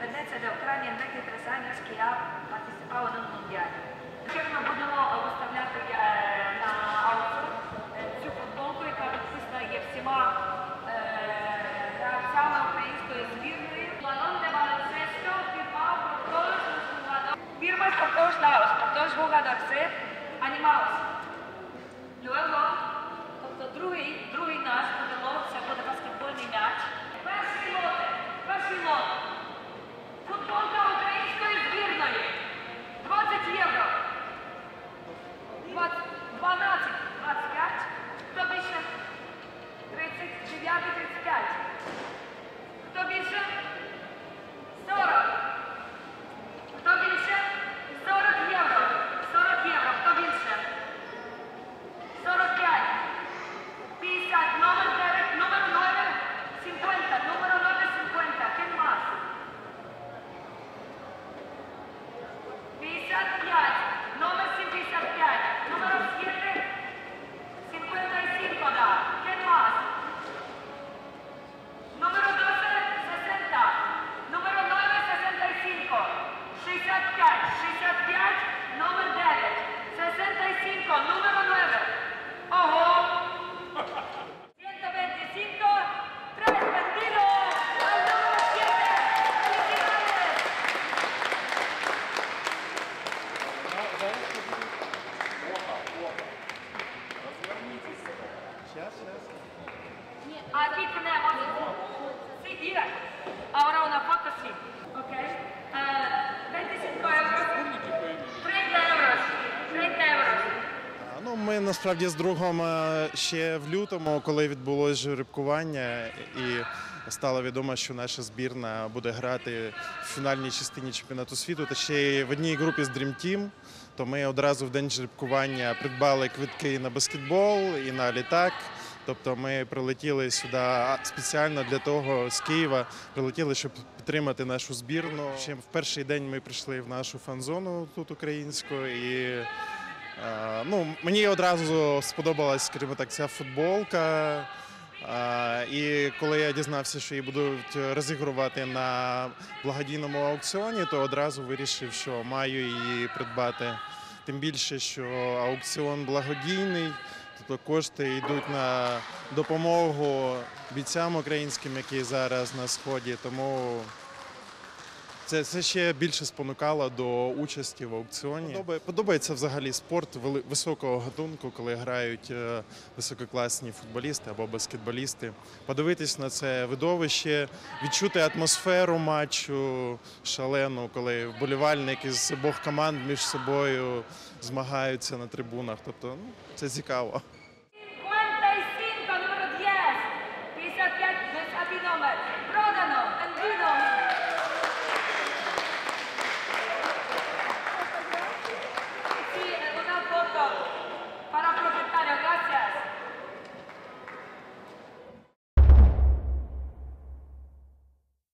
Венеція Україні не підрезання шкіля партиципала на Мундіалі. Тепер ми будемо виставляти на аукціон цю футболку, яка підписана є всіма гравцями української збірної. Ланонде Валенцесто, фірма Спортовий Жугадар. Фірма Спортовий Жугадар, Спортовий Жугадар, це Анімалос. Luego, тобто другий, другий наш буде це буде баскетбольний Aquí tenemos. Sí, mira. Ahora una foto sí. ¿Ok? Eh, 25 euros. 30 euros. 30 euros. Ну, ми насправді з другом е, ще в лютому, коли відбулось жеребкування, і стало відомо, що наша збірна буде грати в фінальній частині чемпіонату світу, та ще й в одній групі з Dream Team, то ми одразу в день жеребкування придбали квитки на баскетбол і на літак. Тобто ми прилетіли сюди спеціально для того з Києва, прилетіли, щоб підтримати нашу збірну. Ще в перший день ми прийшли в нашу фан-зону тут українську і Ну, мені одразу сподобалась, скажімо так, ця футболка. І коли я дізнався, що її будуть розігрувати на благодійному аукціоні, то одразу вирішив, що маю її придбати. Тим більше, що аукціон благодійний, тобто кошти йдуть на допомогу бійцям українським, які зараз на сході. Тому це, це ще більше спонукало до участі в аукціоні. Подобає- Подобається взагалі спорт високого гатунку, коли грають е, висококласні футболісти або баскетболісти. Подивитись на це видовище, відчути атмосферу матчу шалену, коли вболівальники з обох команд між собою змагаються на трибунах. Тобто ну, це цікаво.